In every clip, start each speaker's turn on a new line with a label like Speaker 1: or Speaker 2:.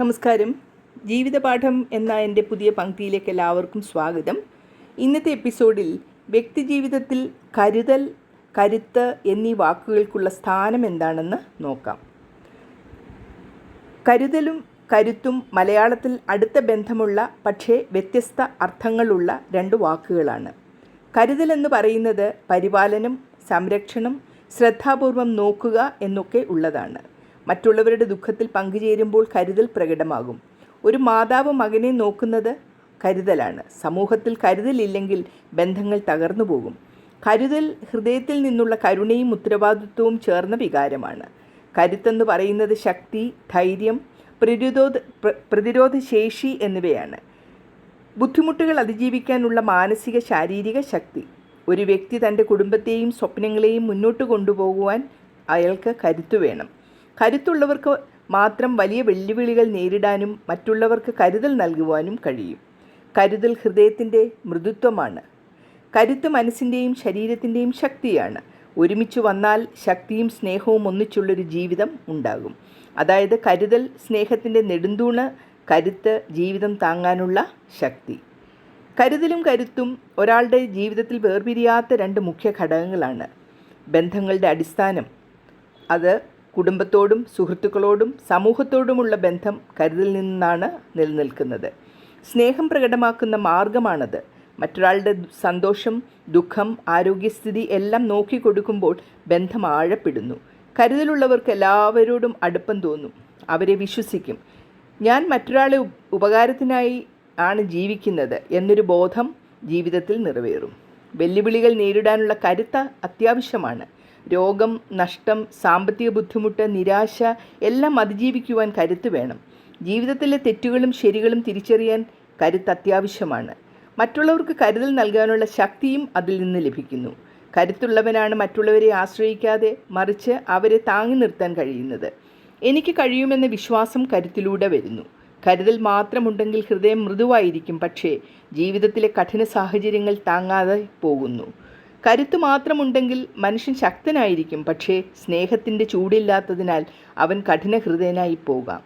Speaker 1: നമസ്കാരം. ജീവിതപാഠം എന്ന എന്റെ പുതിയ പങ്ക്തിയിലേക്ക് എല്ലാവർക്കും സ്വാഗതം. ഇന്നത്തെ എപ്പിസോഡിൽ വ്യക്തിജീവിതത്തിൽ കരുതൽ കരുത്ത് എന്നീ വാക്കുകൾക്കുള്ള സ്ഥാനം എന്താണെന്ന് നോക്കാം. കരുതലും കരുത്തും മലയാളത്തിൽ അടുത്ത ബന്ധമുള്ള പക്ഷേ വ്യത്യസ്ത അർത്ഥങ്ങളുള്ള രണ്ട് വാക്കുകളാണ്. കരുതൽ എന്ന് പറയുന്നത് പരിപാലനം സംരക്ഷണം ശ്രദ്ധാപൂർവം നോക്കുക എന്നൊക്കെ ഉള്ളതാണ്. മറ്റുള്ളവരുടെ ദുഃഖത്തിൽ പങ്കുചേരുമ്പോൾ കരുതൽ പ്രകടമാകും. ഒരു മാതാവ് മകനെ നോക്കുന്നത് കരുതലാണ്. സമൂഹത്തിൽ കരുതലില്ലെങ്കിൽ ബന്ധങ്ങൾ തകർന്നു പോകും. കരുതൽ ഹൃദയത്തിൽ നിന്നുള്ള കരുണയും ഉത്തരവാദിത്വവും ചേർന്ന വികാരമാണ്. കരുത്തെന്ന് പറയുന്നത് ശക്തി ധൈര്യം പ്രതിരോധ പ്ര- പ്രതിരോധശേഷി എന്നിവയാണ്. ബുദ്ധിമുട്ടുകൾ അതിജീവിക്കാനുള്ള മാനസിക ശാരീരിക ശക്തി. ഒരു വ്യക്തി തന്റെ കുടുംബത്തെയും സ്വപ്നങ്ങളെയും മുന്നോട്ട് കൊണ്ടുപോകുവാൻ അയാൾക്ക് കരുത്തു വേണം. കരുത്തുള്ളവർക്ക് മാത്രം വലിയ വെല്ലുവിളികൾ നേരിടാനും മറ്റുള്ളവർക്ക് കരുതൽ നൽകുവാനും കഴിയും. കരുതൽ ഹൃദയത്തിന്റെ മൃദുത്വമാണ്. കരുത്ത് മനസ്സിന്റെയും ശരീരത്തിന്റെയും ശക്തിയാണ്. ഒരുമിച്ച് വന്നാൽ ശക്തിയും സ്നേഹവും ഒന്നിച്ചുള്ളൊരു ജീവിതം ഉണ്ടാകും. അതായത് കരുതൽ സ്നേഹത്തിന്റെ നെടുന്തൂണ് കരുത്ത് ജീവിതം താങ്ങാനുള്ള ശക്തി. കരുതലും കരുത്തും ഒരാളുടെ ജീവിതത്തിൽ വേർപിരിയാത്ത രണ്ട് മുഖ്യ ഘടകങ്ങളാണ്. ബന്ധങ്ങളുടെ അടിസ്ഥാനം. അത് കുടുംബത്തോടും സുഹൃത്തുക്കളോടും സമൂഹത്തോടുമുള്ള ബന്ധം കരുതൽ നിന്നാണ് നിലനിൽക്കുന്നത്. സ്നേഹം പ്രകടമാക്കുന്ന മാർഗമാണത്. മറ്റൊരാളുടെ സന്തോഷം ദുഃഖം ആരോഗ്യസ്ഥിതി എല്ലാം നോക്കിക്കൊടുക്കുമ്പോൾ ബന്ധം ആഴപ്പെടുന്നു. കരുതലുള്ളവർക്ക് എല്ലാവരോടും അടുപ്പം തോന്നും. അവരെ വിശ്വസിക്കും. ഞാൻ മറ്റൊരാളെ ഉപകാരത്തിനായി ആണ് ജീവിക്കുന്നത് എന്നൊരു ബോധം ജീവിതത്തിൽ നിറവേറും. വെല്ലുവിളികൾ നേരിടാനുള്ള കരുത്ത അത്യാവശ്യമാണ്. രോഗം നഷ്ടം സാമ്പത്തിക ബുദ്ധിമുട്ട് നിരാശ എല്ലാം അതിജീവിക്കുവാൻ കരുത്ത് വേണം. ജീവിതത്തിലെ തെറ്റുകളും ശരികളും തിരിച്ചറിയാൻ കരുത്ത് അത്യാവശ്യമാണ്. മറ്റുള്ളവർക്ക് കരുതൽ നൽകാനുള്ള ശക്തിയും അതിൽ നിന്ന് ലഭിക്കുന്നു. കരുത്തുള്ളവനാണ് മറ്റുള്ളവരെ ആശ്രയിക്കാതെ മറിച്ച് അവരെ താങ്ങി നിർത്താൻ കഴിയുന്നത്. എനിക്ക് കഴിയുമെന്ന വിശ്വാസം കരുത്തിലൂടെ വരുന്നു. കരുതൽ മാത്രമുണ്ടെങ്കിൽ ഹൃദയം മൃദുവായിരിക്കും പക്ഷേ ജീവിതത്തിലെ കഠിന സാഹചര്യങ്ങൾ താങ്ങാതെ പോകുന്നു. കരുത്ത് മാത്രമുണ്ടെങ്കിൽ മനുഷ്യൻ ശക്തനായിരിക്കും പക്ഷേ സ്നേഹത്തിന്റെ ചൂടില്ലാത്തതിനാൽ അവൻ കഠിന ഹൃദയനായി പോകാം.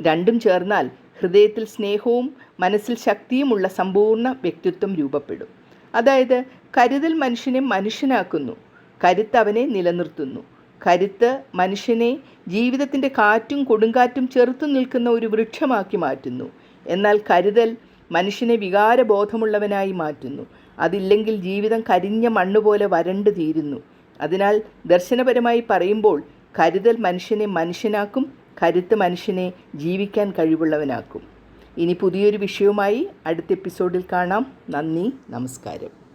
Speaker 1: രണ്ടും ചേർന്നാൽ ഹൃദയത്തിൽ സ്നേഹവും മനസ്സിൽ ശക്തിയുമുള്ള സമ്പൂർണ വ്യക്തിത്വം രൂപപ്പെടും. അതായത് കരുതൽ മനുഷ്യനെ മനുഷ്യനാക്കുന്നു കരുത്ത് അവനെ നിലനിർത്തുന്നു. കരുത്ത് മനുഷ്യനെ ജീവിതത്തിന്റെ കാറ്റും കൊടുങ്കാറ്റും ചെറുത്തു നിൽക്കുന്ന ഒരു വൃക്ഷമാക്കി മാറ്റുന്നു. എന്നാൽ കരുതൽ മനുഷ്യനെ വികാരബോധമുള്ളവനായി മാറ്റുന്നു. അതില്ലെങ്കിൽ ജീവിതം കരിഞ്ഞ മണ്ണുപോലെ വരണ്ടു തീരുന്നു. അതിനാൽ ദർശനപരമായി പറയുമ്പോൾ കരുതൽ മനുഷ്യനെ മനുഷ്യനാക്കും കരുത്ത് മനുഷ്യനെ ജീവിക്കാൻ കഴിവുള്ളവനാക്കും. ഇനി പുതിയൊരു വിഷയവുമായി അടുത്ത എപ്പിസോഡിൽ കാണാം. നന്ദി നമസ്കാരം.